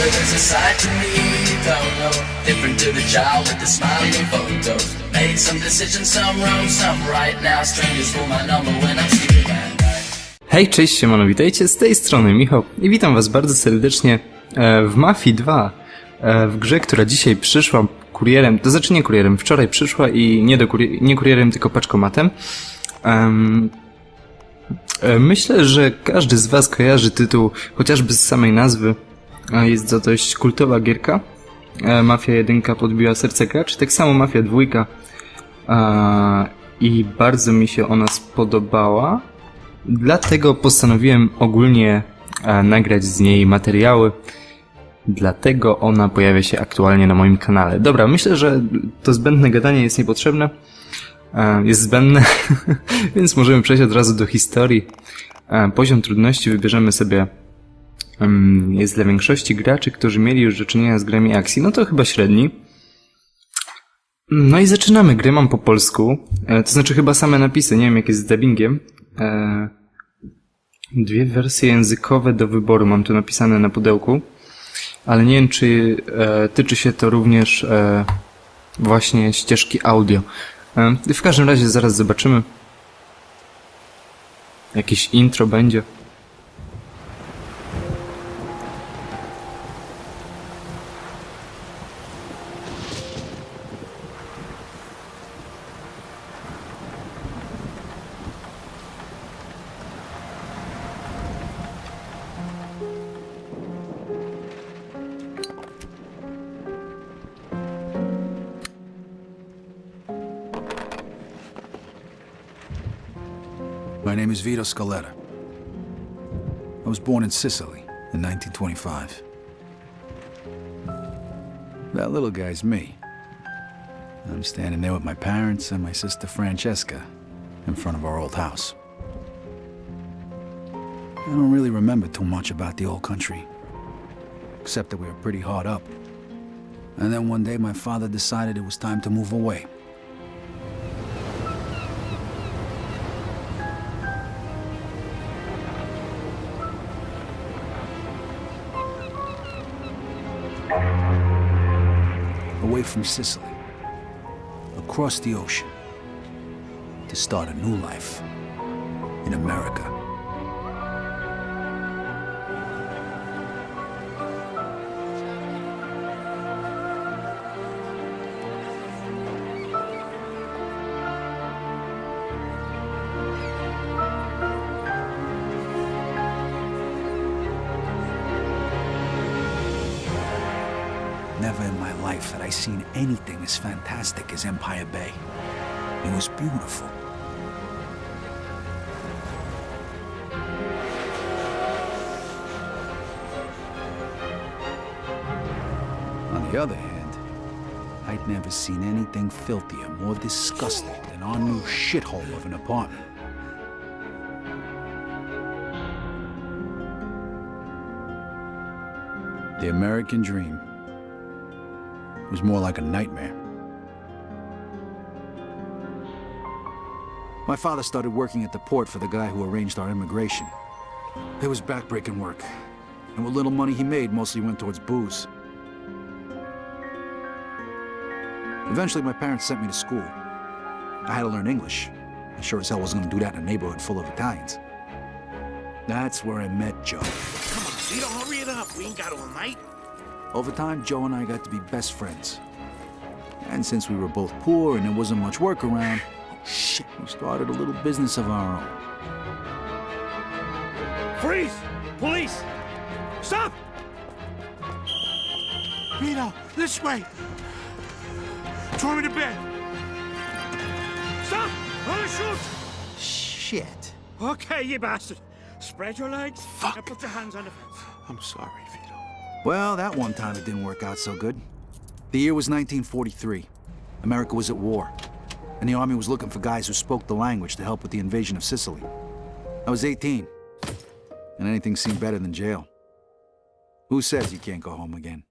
Mother is a to me, don't know. Different to the child with the smiling photos. Made some decisions, some wrong, some right. Now strangers my number when I'm sleeping at night. Hej, cześć, siemano, witajcie, z tej strony Michał i witam was bardzo serdecznie e, w Mafii 2, e, w grze, która dzisiaj przyszła kurierem, to znaczy nie kurierem, wczoraj przyszła i nie, do kurie, nie kurierem, tylko paczkomatem. Em, e, myślę, że każdy z was kojarzy tytuł, chociażby z samej nazwy, jest to dość kultowa gierka. E, Mafia 1 podbiła serce graczy, tak samo Mafia 2 a, i bardzo mi się ona spodobała. Dlatego postanowiłem ogólnie e, nagrać z niej materiały. Dlatego ona pojawia się aktualnie na moim kanale. Dobra, myślę, że to zbędne gadanie jest niepotrzebne. E, jest zbędne, więc możemy przejść od razu do historii. E, poziom trudności wybierzemy sobie. Jest dla większości graczy, którzy mieli już do czynienia z grami akcji. No to chyba średni. No i zaczynamy. Grę mam po polsku. E, to znaczy chyba same napisy. Nie wiem jak jest z dubbingiem. E, dwie wersje językowe do wyboru mam tu napisane na pudełku. Ale nie wiem, czy e, tyczy się to również e, właśnie ścieżki audio. W każdym razie zaraz zobaczymy. Jakieś intro będzie. Is Vito Scaletta. I was born in Sicily in 1925. That little guy's me. I'm standing there with my parents and my sister Francesca in front of our old house. I don't really remember too much about the old country, except that we were pretty hard up. And then one day my father decided it was time to move away. Away from Sicily, across the ocean, to start a new life in America. Life had I seen anything as fantastic as Empire Bay. It was beautiful. On the other hand, I'd never seen anything filthier, more disgusting than our new shithole of an apartment. The American dream was more like a nightmare. My father started working at the port for the guy who arranged our immigration. It was backbreaking work, and what little money he made mostly went towards booze. Eventually, my parents sent me to school. I had to learn English. I sure as hell wasn't going to do that in a neighborhood full of Italians. That's where I met Joe. Come on, Vito, hurry it up. We ain't got all night. Over time, Joe and I got to be best friends. And since we were both poor and there wasn't much work around, shit, we started a little business of our own. Freeze! Police! Stop! Vito, this way. Throw me to bed. Stop! I'm gonna shoot! Shit. Okay, you bastard. Spread your legs. Fuck. And put your hands on the fence. I'm sorry, Vito. Well, that one time it didn't work out so good. The year was 1943. America was at war. And the army was looking for guys who spoke the language to help with the invasion of Sicily. I was 18. And anything seemed better than jail. Who says you can't go home again?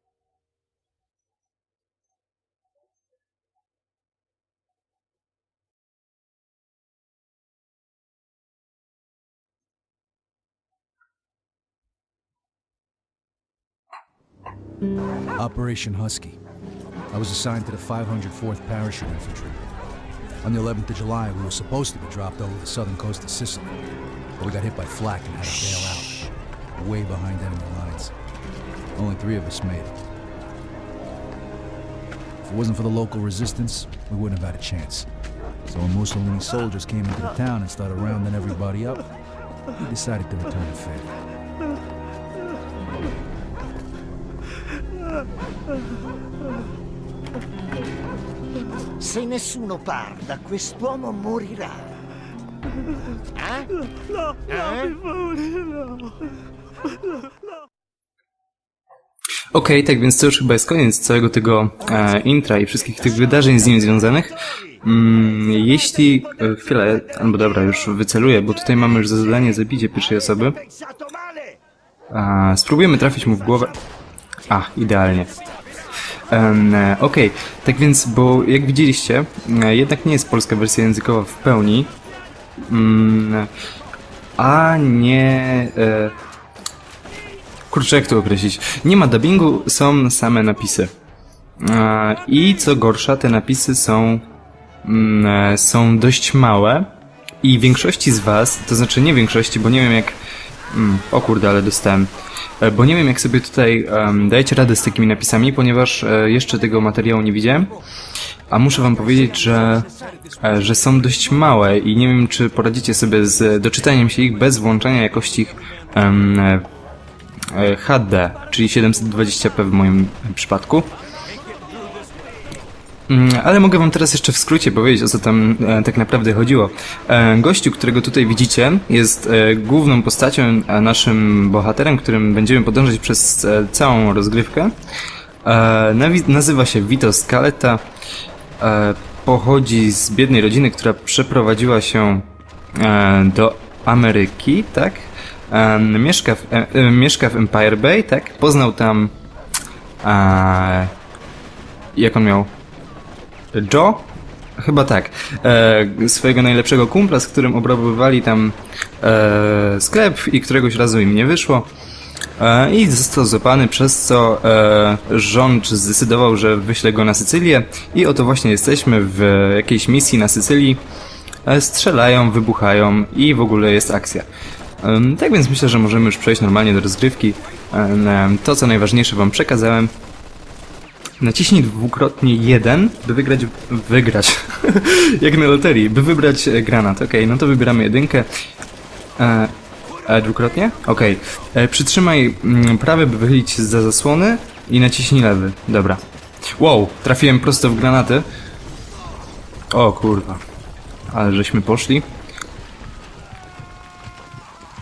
Operation Husky. I was assigned to the 504th Parachute Infantry. On the 11th of July, we were supposed to be dropped over the southern coast of Sicily, but we got hit by flak and had to bail out, way behind enemy lines. Only three of us made it. If it wasn't for the local resistance, we wouldn't have had a chance. So when Mussolini's soldiers came into the town and started rounding everybody up, we decided to return the favor. Se nessuno parla, quest'uomo morirà. Eh? Eh? Okej, tak więc to już chyba jest koniec całego tego e, intra i wszystkich tych wydarzeń z nim związanych. Mm, jeśli... E, chwilę, albo dobra, już wyceluję, bo tutaj mamy już za zadanie zabicie pierwszej osoby. A, spróbujemy trafić mu w głowę. A, idealnie. Okej, tak więc, bo jak widzieliście, e, jednak nie jest polska wersja językowa w pełni. Mm, a nie. E, kurczę, jak to określić? Nie ma dubbingu, są same napisy. E, I co gorsza, te napisy są, mm, są dość małe. I większości z Was, to znaczy nie większości, bo nie wiem jak. Mm, o kurde, ale dostałem. E, Bo nie wiem, jak sobie tutaj dajecie radę z takimi napisami, ponieważ e, jeszcze tego materiału nie widziałem. A muszę wam powiedzieć, że, e, że są dość małe i nie wiem, czy poradzicie sobie z doczytaniem się ich bez włączania jakości ich HD, czyli 720p w moim przypadku. Mm, Ale mogę wam teraz jeszcze w skrócie powiedzieć, o co tam e, tak naprawdę chodziło. E, gościu, którego tutaj widzicie, jest e, główną postacią, a naszym bohaterem, którym będziemy podążać przez e, całą rozgrywkę. E, nazywa się Vito Scaletta. E, pochodzi z biednej rodziny, która przeprowadziła się e, do Ameryki, tak? E, mieszka, w, e, e, mieszka w Empire Bay, tak? Poznał tam... E, jak on miał? Joe? Chyba tak. E, swojego najlepszego kumpla, z którym obrabowywali tam e, sklep i któregoś razu im nie wyszło. E, I został złapany, przez co e, rząd zdecydował, że wyśle go na Sycylię. I oto właśnie jesteśmy w jakiejś misji na Sycylii. E, strzelają, wybuchają i w ogóle jest akcja. Em, Tak więc myślę, że możemy już przejść normalnie do rozgrywki. Em, To, co najważniejsze wam przekazałem. Naciśnij dwukrotnie jeden, by wygrać, wygrać, jak na loterii, by wybrać e, granat. Okej, no to wybieramy jedynkę. E, e, dwukrotnie? Okej. E, Przytrzymaj mm, prawy, by wychylić za zasłony i naciśnij lewy. Dobra. Wow, trafiłem prosto w granaty. O kurwa. Ale żeśmy poszli.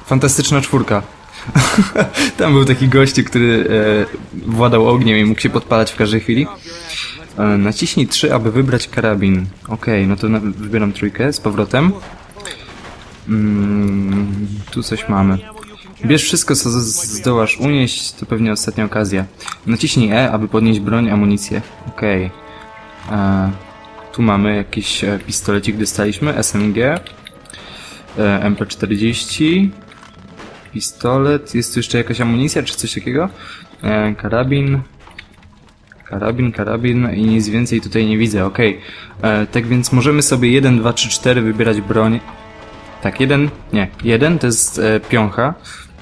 Fantastyczna czwórka. Tam był taki gościu, który e, władał ogniem i mógł się podpalać w każdej chwili. E, naciśnij 3, aby wybrać karabin. Okej, no to na, wybieram trójkę z powrotem. Mm, tu coś mamy. Bierz wszystko, co zdołasz unieść, to pewnie ostatnia okazja. Naciśnij E, aby podnieść broń, amunicję. Okej. E, Tu mamy jakiś e, pistolecik, dostaliśmy, SMG. E, MP40 pistolet, jest tu jeszcze jakaś amunicja czy coś takiego? E, karabin. Karabin, karabin i nic więcej tutaj nie widzę, okej. E, Tak więc możemy sobie 1, 2, 3, 4 wybierać broń. Tak, jeden, nie, jeden to jest e, piącha,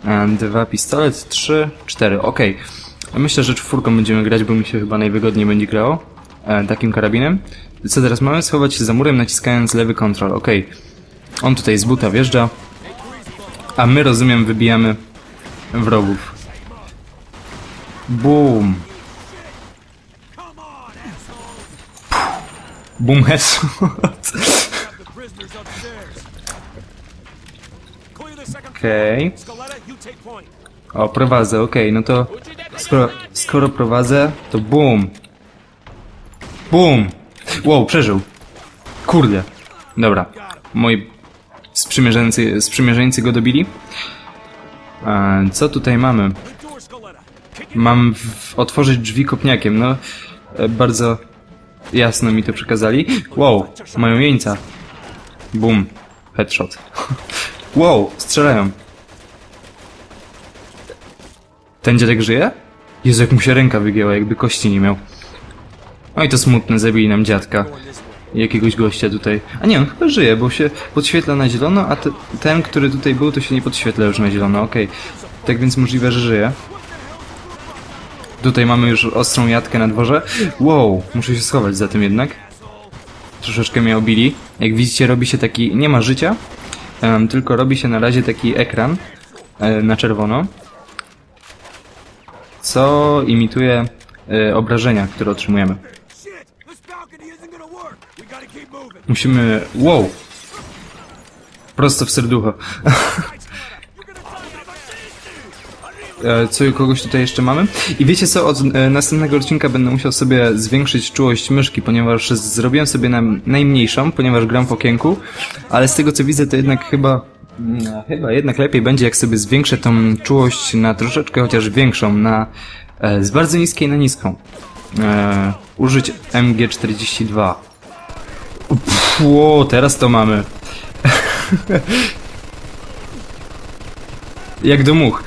e, dwa pistolet, trzy, cztery, okej. Myślę, że czwórką będziemy grać, bo mi się chyba najwygodniej będzie grało e, takim karabinem. Co teraz mamy? Schować się za murem naciskając lewy kontrol, okej. On tutaj z buta wjeżdża. A my, rozumiem, wybijamy wrogów. Boom. Boom headshot. Okej. O, prowadzę, okej, no to skoro, skoro prowadzę, to boom. Boom. Wow, przeżył. Kurde. Dobra. Moi sprzymierzeńcy, sprzymierzeńcy go dobili. Co tutaj mamy? Mam otworzyć drzwi kopniakiem, no e, bardzo jasno mi to przekazali. Wow, mają jeńca. Boom, headshot. wow, strzelają. Ten dziadek żyje? Jezu, jak mu się ręka wygięła, jakby kości nie miał. No i to smutne, zabili nam dziadka. Jakiegoś gościa tutaj. A nie, on chyba żyje, bo się podświetla na zielono, a te, ten, który tutaj był, to się nie podświetla już na zielono, okej. Tak więc możliwe, że żyje. Tutaj mamy już ostrą jatkę na dworze. Wow, muszę się schować za tym jednak. Troszeczkę mnie obili. Jak widzicie, robi się taki... nie ma życia, em, tylko robi się na razie taki ekran e, na czerwono, co imituje e, obrażenia, które otrzymujemy. Musimy... Wow! Prosto w serducho. E, Co kogoś tutaj jeszcze mamy? I wiecie co, od e, następnego odcinka będę musiał sobie zwiększyć czułość myszki, ponieważ zrobiłem sobie na najmniejszą, ponieważ gram w okienku, ale z tego co widzę to jednak chyba no, chyba jednak lepiej będzie jak sobie zwiększę tą czułość na troszeczkę chociaż większą, na e, z bardzo niskiej na niską. Użyć MG42. Ło, teraz to mamy. jak do much.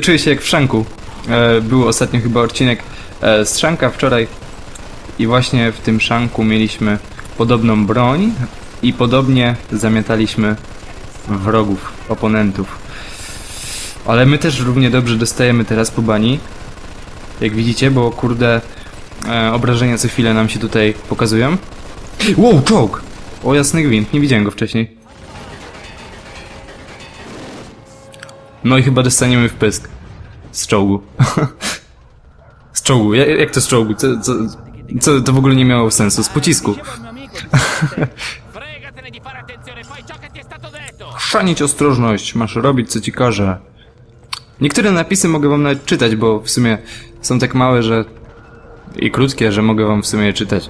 Czuję się jak w szanku. E, był ostatnio chyba odcinek e, z szanka wczoraj i właśnie w tym szanku mieliśmy podobną broń i podobnie zamiataliśmy wrogów, oponentów. Ale my też równie dobrze dostajemy teraz po bani. Jak widzicie, bo kurde e, obrażenia co chwilę nam się tutaj pokazują. Wow, czołg! O jasny gwint, nie widziałem go wcześniej. No i chyba dostaniemy w pysk. Z czołgu. z czołgu, Ja- jak to z czołgu? Co, co, co, to w ogóle nie miało sensu. Z pocisku. Chrzanić ostrożność, masz robić co ci każe. Niektóre napisy mogę wam nawet czytać, bo w sumie są tak małe, że... i krótkie, że mogę wam w sumie je czytać.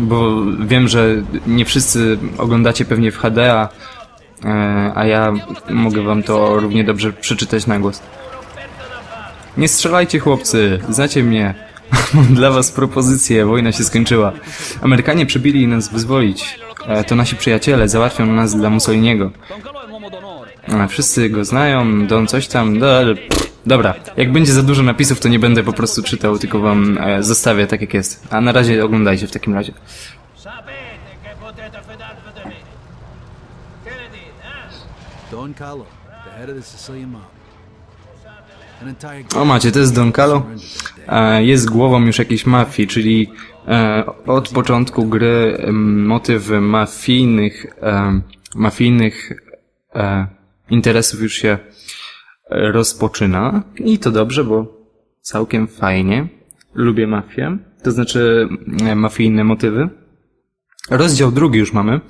Bo wiem, że nie wszyscy oglądacie pewnie w HD, a, e, a ja mogę wam to równie dobrze przeczytać na głos. Nie strzelajcie chłopcy, znacie mnie. Mam dla was propozycję, wojna się skończyła. Amerykanie przybili nas wyzwolić. E, to nasi przyjaciele, załatwią nas dla Mussoliniego. A, wszyscy go znają, Don coś tam, do, pff, dobra. Jak będzie za dużo napisów, to nie będę po prostu czytał, tylko wam e, zostawię tak jak jest. A na razie oglądajcie w takim razie. Sapete che potete fidarvi di me. Che ne dite, eh? Don Carlo, the head of the Sicilian mob. An entire O macie, to jest Don Calo. E, jest głową już jakiejś mafii, czyli e, od początku gry em, motyw mafijnych, em, mafijnych e, interesów już się rozpoczyna. I to dobrze, bo całkiem fajnie. Lubię mafię, to znaczy e, mafijne motywy. Rozdział drugi już mamy.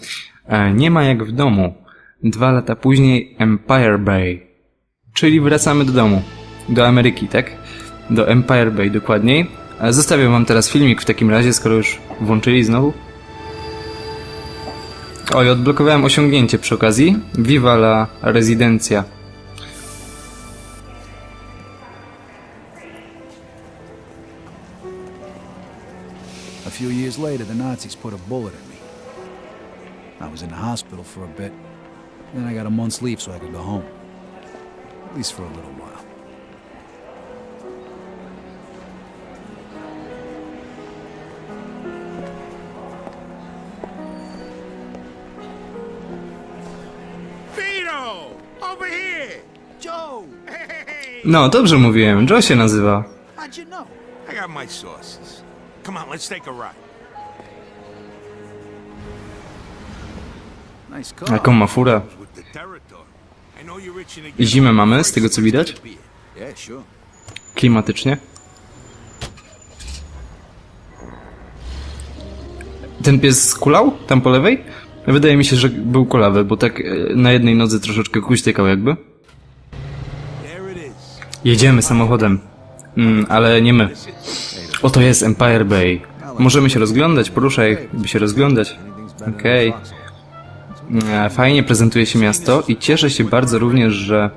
E, nie ma jak w domu. Dwa lata później Empire Bay. Czyli wracamy do domu. Do Ameryki, tak? Do Empire Bay dokładniej. E, Zostawię wam teraz filmik w takim razie, skoro już włączyli znowu. Oj, odblokowałem osiągnięcie przy okazji. Viva la Residencia. Few years later, the Nazis put a bullet in me. I was in the hospital for a bit. Then I got a month's leave so I could go home. At least for a little while. Vito! Over here! Joe, Hey! No, dobrze mówiłem. Joe się nazywa. how'd you know? I got my sources. Come on, let's take a ride. Nice car. Jaką ma furę. Zimę mamy, z tego co widać. Yeah, sure. Klimatycznie. Ten pies skulał? Tam po lewej? Wydaje mi się, że był kulawy, bo tak e, na jednej nodze troszeczkę kuśtykał jakby. There it is. Jedziemy samochodem. Mm, ale nie my. Oto jest Empire Bay. Możemy się rozglądać, poruszaj, by się rozglądać. Okej. E, Fajnie prezentuje się miasto i cieszę się bardzo również, że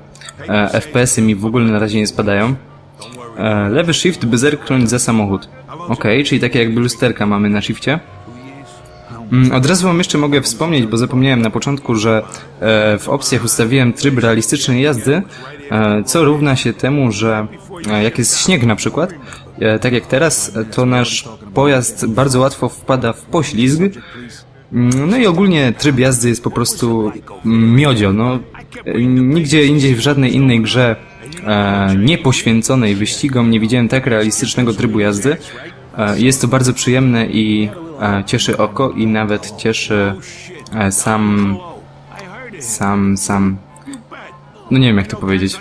e, FPS-y mi w ogóle na razie nie spadają. E, lewy shift, by zerknąć za samochód. Okej, czyli takie jakby lusterka mamy na shifcie. Mm, Od razu wam jeszcze mogę wspomnieć, bo zapomniałem na początku, że e, w opcjach ustawiłem tryb realistycznej jazdy, e, co równa się temu, że jak jest śnieg na przykład, tak jak teraz, e, to nasz pojazd bardzo łatwo wpada w poślizg. Mm, No i ogólnie tryb jazdy jest po prostu miodzio. No, e, nigdzie indziej w żadnej innej grze e, nie poświęconej wyścigom nie widziałem tak realistycznego trybu jazdy. E, Jest to bardzo przyjemne i e, cieszy oko i nawet cieszy e, sam, sam, sam, no nie wiem jak to powiedzieć.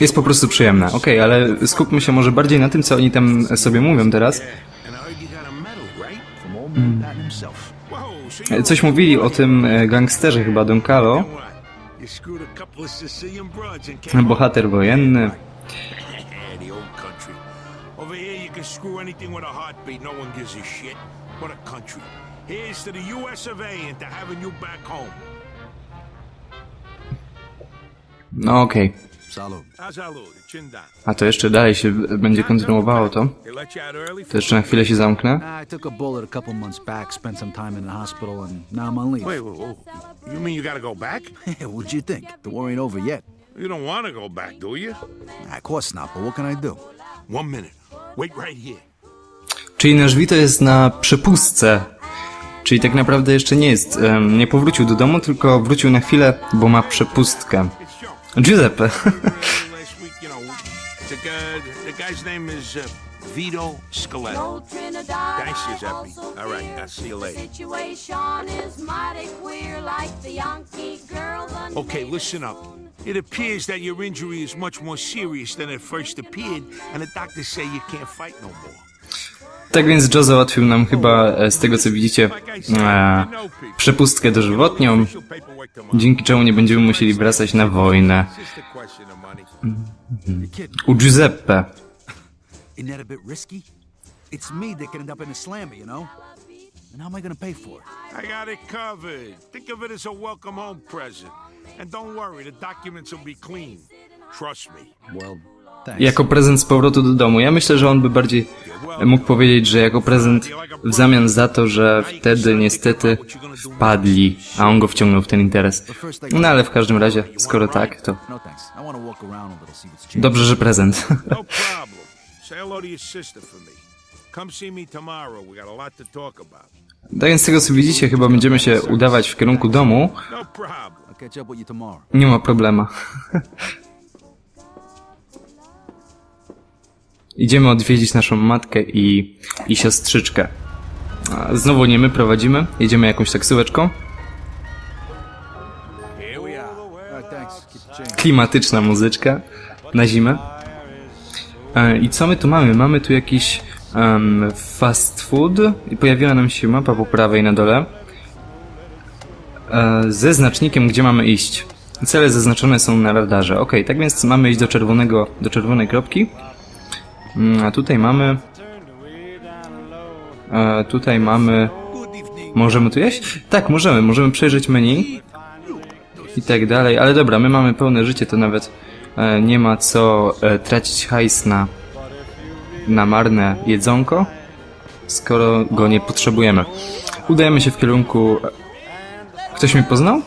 Jest po prostu przyjemna. Okej, ale skupmy się może bardziej na tym, co oni tam sobie mówią teraz. E, Coś mówili o tym e, gangsterze chyba Don Calo, bohater wojenny. No okej. Salud. A to jeszcze dalej się będzie kontynuowało to. To jeszcze na chwilę się zamknę. Ah. You don't want to go back, do you? Of course not, but what can I do? One minute. Wait right here. Czyli nasz Vito jest na przepustce. Czyli tak naprawdę jeszcze nie jest, nie powrócił do domu, tylko wrócił na chwilę, bo ma przepustkę. Giuseppe. last week, you know, the guy, the guy's name is uh, Vito Scaletta. Thanks, Giuseppe. All right, I'll see you later. Situation is mighty queer, like the Yankee girl. the Okay, listen up. It appears that your injury is much more serious than it first appeared, and the doctors say you can't fight no more. Tak więc Joe załatwił nam chyba, e, z tego co widzicie, e, przepustkę dożywotnią. Dzięki czemu nie będziemy musieli wracać na wojnę. U Giuseppe. It's me that could end up in a slammer, you know? And how am I gonna pay for it? I got it covered. Think of it as a welcome home present. And don't worry, the documents will be clean. Trust me. Well. Jako prezent z powrotu do domu. Ja myślę, że on by bardziej mógł powiedzieć, że jako prezent w zamian za to, że wtedy niestety wpadli, a on go wciągnął w ten interes. No ale w każdym razie, skoro tak, to dobrze, że prezent. No. Tak więc z tego co widzicie, chyba będziemy się udawać w kierunku domu. No problem. I'll Idziemy odwiedzić naszą matkę i, i siostrzyczkę. Znowu nie my prowadzimy, jedziemy jakąś taksóweczką. Klimatyczna muzyczka na zimę. E, I co my tu mamy? Mamy tu jakiś em, fast food i pojawiła nam się mapa po prawej na dole e, ze znacznikiem, gdzie mamy iść. Cele zaznaczone są na radarze. Ok, tak więc mamy iść do czerwonego, do czerwonej kropki. Mm, A tutaj mamy... E, tutaj mamy... Możemy tu jeść? Tak, możemy. Możemy przejrzeć menu i tak dalej, ale dobra, my mamy pełne życie, to nawet e, nie ma co e, tracić hajs na, na marne jedzonko, skoro go nie potrzebujemy. Udajemy się w kierunku... Ktoś mnie poznał?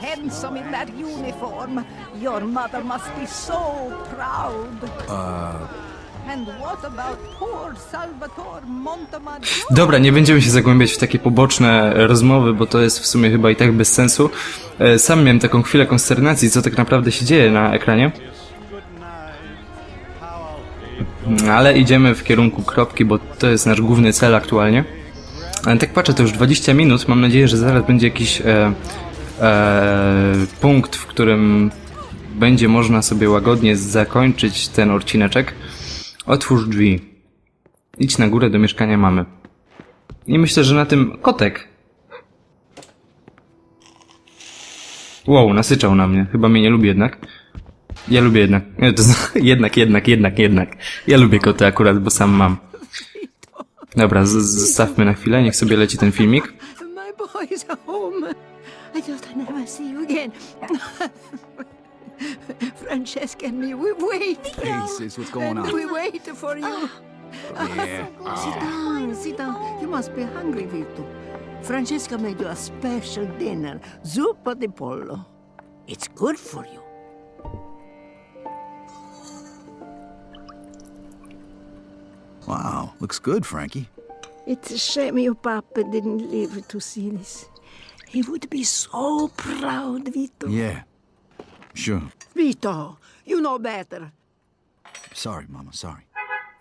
Handsome in that uniform. Your mother must be so proud. Uh. And what about poor Salvatore Montemaggio? Dobra, nie będziemy się zagłębiać w takie poboczne rozmowy, bo to jest w sumie chyba i tak bez sensu. E, Sam miałem taką chwilę konsternacji, co tak naprawdę się dzieje na ekranie. Ale idziemy w kierunku kropki, bo to jest nasz główny cel aktualnie. Ale tak patrzę, to już 20 minut. Mam nadzieję, że zaraz będzie jakiś e, e, punkt, w którym będzie można sobie łagodnie zakończyć ten odcineczek. Otwórz drzwi. Idź na górę do mieszkania mamy. I myślę, że na tym kotek. Wow, nasyczał na mnie. Chyba mnie nie lubi jednak. Ja lubię jednak. Jednak, jednak, jednak, jednak. Ja lubię koty akurat, bo sam mam. Dobra, zostawmy na chwilę, niech sobie leci ten filmik. Boys home. I thought I'd never see you again. Francesca and me, we wait. Sis, what's going on? we wait for you. Ah, yeah. Sit down, ah. sit down. You must be hungry, Vito. Francesca made you a special dinner, zuppa di pollo. It's good for you. Wow, looks good, Frankie. It's a shame your papa didn't live to see this. He would be so proud, Vito. Yeah. Sure. Vito, you know better. Sorry, Mama, sorry.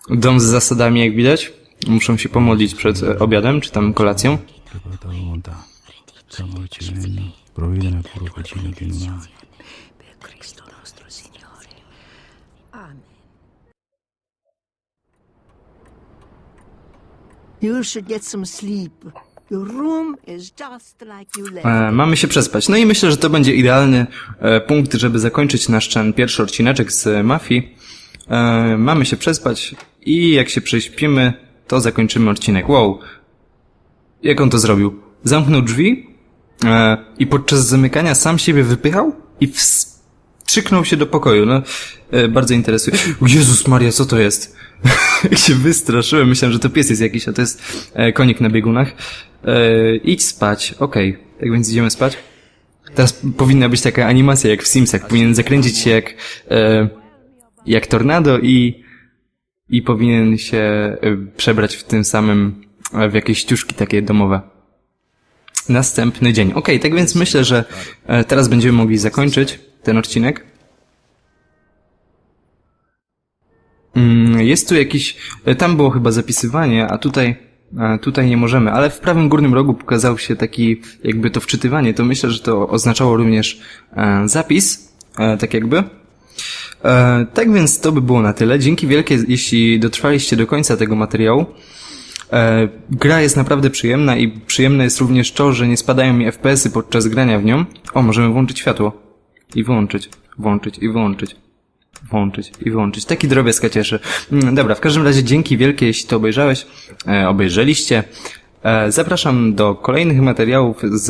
Dom z zasadami, jak widać. Muszą się pomodlić przed e, obiadem, czy tam kolacją. Per Cristo You should get some sleep. Your room is just like you left. E, mamy się przespać. No i myślę, że to będzie idealny e, punkt, żeby zakończyć nasz ten pierwszy odcineczek z Mafii. E, mamy się przespać i jak się prześpimy, to zakończymy odcinek. Wow. Jak on to zrobił? Zamknął drzwi e, i podczas zamykania sam siebie wypychał i wstrzyknął się do pokoju. No, e, bardzo interesuje. Jezus Maria, co to jest? jak się wystraszyłem, myślałem, że to pies jest jakiś, a to jest e, konik na biegunach. E, idź spać. Okej, tak więc idziemy spać. Teraz powinna być taka animacja jak w Simsach. Powinien zakręcić się jak, e, jak tornado i, i powinien się e, przebrać w tym samym, e, w jakieś ściuszki takie domowe. Następny dzień. Okej, tak więc myślę, że teraz będziemy mogli zakończyć ten odcinek. Jest tu jakiś, e, tam było chyba zapisywanie, a tutaj, a tutaj nie możemy, ale w prawym górnym rogu pokazał się taki, jakby to wczytywanie, to myślę, że to oznaczało również e, zapis, e, tak jakby. E, tak więc to by było na tyle. Dzięki wielkie, jeśli dotrwaliście do końca tego materiału. E, gra jest naprawdę przyjemna i przyjemne jest również to, że nie spadają mi FPS-y podczas grania w nią. O, możemy włączyć światło. I wyłączyć, włączyć i wyłączyć. Włączyć i wyłączyć. Taki drobiazg cieszy. Mm, Dobra, w każdym razie dzięki wielkie, jeśli to obejrzałeś, e, obejrzeliście. E, zapraszam do kolejnych materiałów z,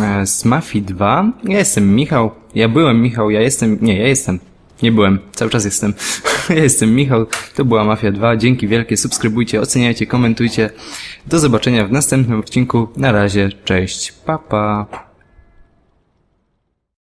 e, z Mafii 2. Ja jestem Michał. Ja byłem Michał, ja jestem, nie, ja jestem. Nie byłem, cały czas jestem. ja jestem Michał, to była Mafia 2. Dzięki wielkie, subskrybujcie, oceniajcie, komentujcie. Do zobaczenia w następnym odcinku. Na razie, cześć, pa pa.